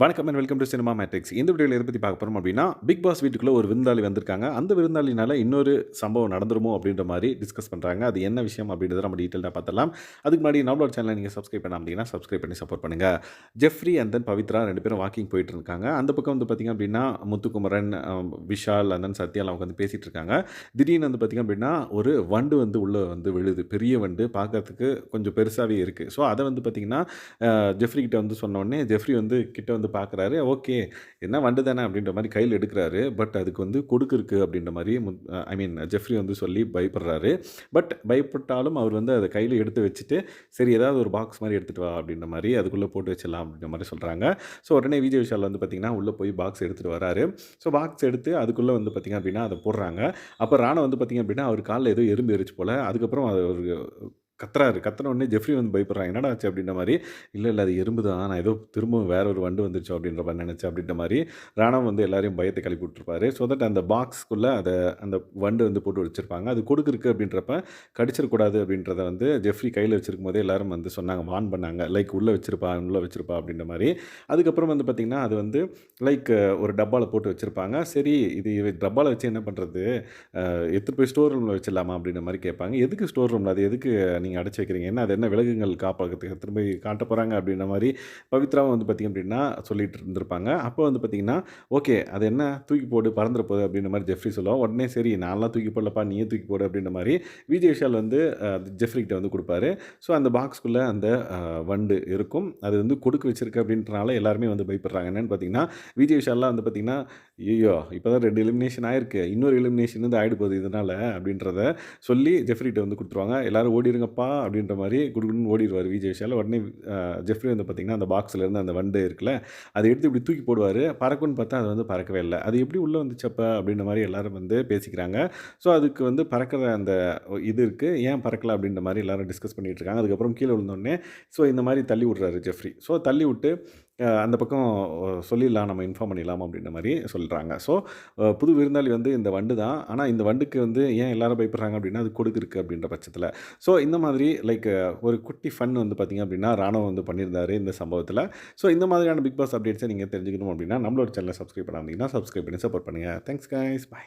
வணக்கம் and welcome to cinema matrix இந்த வீடியோவில் எதை பற்றி பார்க்க போகிறோம் அப்படின்னா பிக் பாஸ் வீட்டுக்குள்ளே ஒரு விருந்தாளி வந்திருக்காங்க. அந்த விருந்தாளினால இன்னொரு சம்பவம் நடந்துருமோ அப்படின்ற மாதிரி டிஸ்கஸ் பண்ணுறாங்க அது என்ன விஷயம் அப்படின்றத நம்ம டீட்டெயிலாக பார்த்தலாம் அதுக்கு முன்னாடி நம்மளோட சேனலை நீங்கள் சப்ஸ்கிரைப் பண்ண அப்படின்னா சப்ஸ்கிரைப் பண்ணி சப்போர்ட் பண்ணுங்கள் ஜெஃப்ரி அண்ட் தென் பவித்ரா ரெண்டு பேரும் வாக்கிங் போயிட்டு இருக்காங்க. அந்த பக்கம் வந்து பார்த்திங்க அப்படின்னா முத்துக்குமரன் விஷால் அண்ட் தென் சத்யாலாம் அவங்க வந்து பேசிகிட்டு இருக்காங்க. திடீர்னு வந்து பார்த்திங்க அப்படின்னா ஒரு வண்டு வந்து உள்ளே வந்து விழுது. பெரிய வண்டு. பார்க்கறதுக்கு கொஞ்சம் பெருசாகவே இருக்குது ஸோ அதை வந்து பார்த்திங்கன்னா ஜெஃப்ரி கிட்ட வந்து சொன்ன உடனே ஜெஃப்ரி வந்து கிட்ட வந்து பார்க்குறாரு ஓகே என்ன வண்டு தானே? அப்படின்ற மாதிரி கையில் எடுக்கிறாரு. பட் அதுக்கு வந்து கொடுக்கு இருக்குது அப்படின்ற மாதிரி ஐ மீன் ஜெஃப்ரி வந்து சொல்லி பயப்படுறாரு. பட் பயப்பட்டாலும் அவர் வந்து அதை கையில் எடுத்து வச்சுட்டு சரி ஏதாவது ஒரு பாக்ஸ் மாதிரி எடுத்துகிட்டு வா அப்படின்ற மாதிரி அதுக்குள்ளே போட்டு வச்சிடலாம் அப்படின்ற மாதிரி சொல்கிறாங்க ஸோ உடனே விஜய் விஷால் வந்து பார்த்திங்கன்னா உள்ளே போய் பாக்ஸ் எடுத்துகிட்டு வராரு. ஸோ பாக்ஸ் எடுத்து அதுக்குள்ளே வந்து பார்த்திங்க அப்படின்னா அதை போடுறாங்க. அப்போ ராணா வந்து பார்த்திங்க அப்படின்னா அவர் காலில் ஏதோ எறும்பு எரிச்சு போல். அதுக்கப்புறம் அது ஒரு கத்துறாரு. கத்துன உடனே ஜெஃப்ரி வந்து பயப்படுறான் என்னடா ஆச்சு? அப்படின்ற மாதிரி இல்லை இல்லை அது எறும்பு தான் நான் ஏதோ திரும்பவும் வேற ஒரு வண்டு வந்துருச்சு அப்படின்ற மாதிரி நினச்சேன் அப்படின்ற மாதிரி ராணம் வந்து எல்லாரையும் பயத்தை கிளப்பி விட்டுருப்பாரு. ஸோ தட் அந்த பாக்ஸ்க்குள்ளே அதை அந்த வண்டு வந்து போட்டு வச்சுருப்பாங்க. அது கொடுக்குருக்கு அப்படின்றப்ப கடிச்சிடக்கூடாது அப்படின்றத வந்து ஜெஃப்ரி கையில் வச்சிருக்கும் போதே எல்லாரும் வந்து சொன்னாங்க. வான் பண்ணாங்க. லைக் உள்ளே வச்சிருப்பா உள்ளே வச்சிருப்பா அப்படின்ற மாதிரி. அதுக்கப்புறம் வந்து பார்த்திங்கன்னா அது வந்து லைக் ஒரு டப்பாவில் போட்டு வச்சுருப்பாங்க. சரி இது டப்பாவில் வச்சு என்ன பண்ணுறது எடுத்துகிட்டு போய் ஸ்டோர் ரூமில் வச்சிடலாமா? அப்படின்ற மாதிரி கேட்பாங்க. எதுக்கு ஸ்டோர் ரூமில்? அது எதுக்கு நீங்கள் அடைச்சி வைக்கிறீங்க. என்ன அது என்ன விலங்குகள் காப்பாக்கிறதுக்கு திரும்ப காட்ட போகிறாங்க அப்படின்ற மாதிரி பவித்ராவும் வந்து பார்த்திங்க அப்படின்னா சொல்லிட்டு இருந்திருப்பாங்க. அப்போ வந்து பார்த்திங்கன்னா ஓகே அது என்ன தூக்கி போடு பறந்துட போகுது அப்படின்ற மாதிரி ஜெஃப்ரி சொல்லுவோம் உடனே சரி நான்லாம் தூக்கி போடலப்பா நீயே தூக்கி போடு அப்படின்ற மாதிரி விஜய் விஷால் வந்து ஜெஃப்ரிக்கிட்ட ஜெஃப்ரி வந்து கொடுப்பாரு. ஸோ அந்த பாக்ஸ்க்குள்ளே அந்த வண்டு இருக்கும். அது வந்து கொடுக்கு வச்சிருக்கு அப்படின்றனால எல்லாருமே வந்து பயப்படுறாங்க. என்னென்னு பார்த்தீங்கன்னா விஜய் விஷால்லாம் வந்து பார்த்திங்கன்னா ஐயோ இப்போ தான் ரெண்டு எலிமினேஷன் ஆயிருக்கு. இன்னொரு எலிமினேஷன் வந்து ஆகிடு போகுது இதனால் அப்படின்றத சொல்லி ஜெஃப்ரிகிட்ட வந்து கொடுத்துருவாங்க. எல்லாரும் ஓடிடுங்கப்பா அப்படின்ற மாதிரி குடுக்குன்னு ஓடிடுவார் விஜய் விஷால். உடனே ஜெஃப்ரி வந்து பார்த்திங்கன்னா அந்த பாக்ஸ்லேருந்து அந்த வண்டு இருக்குல்ல அதை எடுத்து இப்படி தூக்கி போடுவார். பறக்குன்னு பார்த்தா அது வந்து பறக்கவே இல்லை. அது எப்படி உள்ளே வந்துச்சப்ப அப்படின்ற மாதிரி எல்லாரும் வந்து பேசிக்கிறாங்க. ஸோ அதுக்கு வந்து பறக்கிற அந்த இது இருக்குது ஏன் பறக்கலை அப்படின்ற மாதிரி எல்லோரும் டிஸ்கஸ் பண்ணிகிட்டு இருக்காங்க. அதுக்கப்புறம் கீழே விழுந்தோடனே ஸோ இந்த மாதிரி தள்ளி விட்றாரு ஜெஃப்ரி. ஸோ தள்ளி விட்டு அந்த பக்கம் சொல்லிடலாம் நம்ம இன்ஃபார்ம் பண்ணிடலாம் அப்படின்ற மாதிரி சொல்கிறாங்க ஸோ புது விருந்தாளி வந்து இந்த வண்டு தான். ஆனால் இந்த வண்டுக்கு வந்து ஏன் எல்லாரும் பயப்படுறாங்க அப்படின்னா அது கொடுத்துருக்கு அப்படின்ற பட்சத்தில். ஸோ இந்த மாதிரி லைக் ஒரு குட்டி ஃபன் வந்து பார்த்திங்க அப்படின்னா ராணுவம் வந்து பண்ணியிருந்தாரு இந்த சம்பவத்தில். ஸோ இந்த மாதிரியான பிக் பாஸ் அப்டேட்ஸை நீங்கள் தெரிஞ்சுக்கணும் அப்படின்னா நம்மளோட சேனலை சப்ஸ்கிரைப் பண்ணாமல் சப்ஸ்கிரைப் பண்ணி சப்போர்ட் பண்ணுங்கள் தேங்க்ஸ் கைஸ் பாய்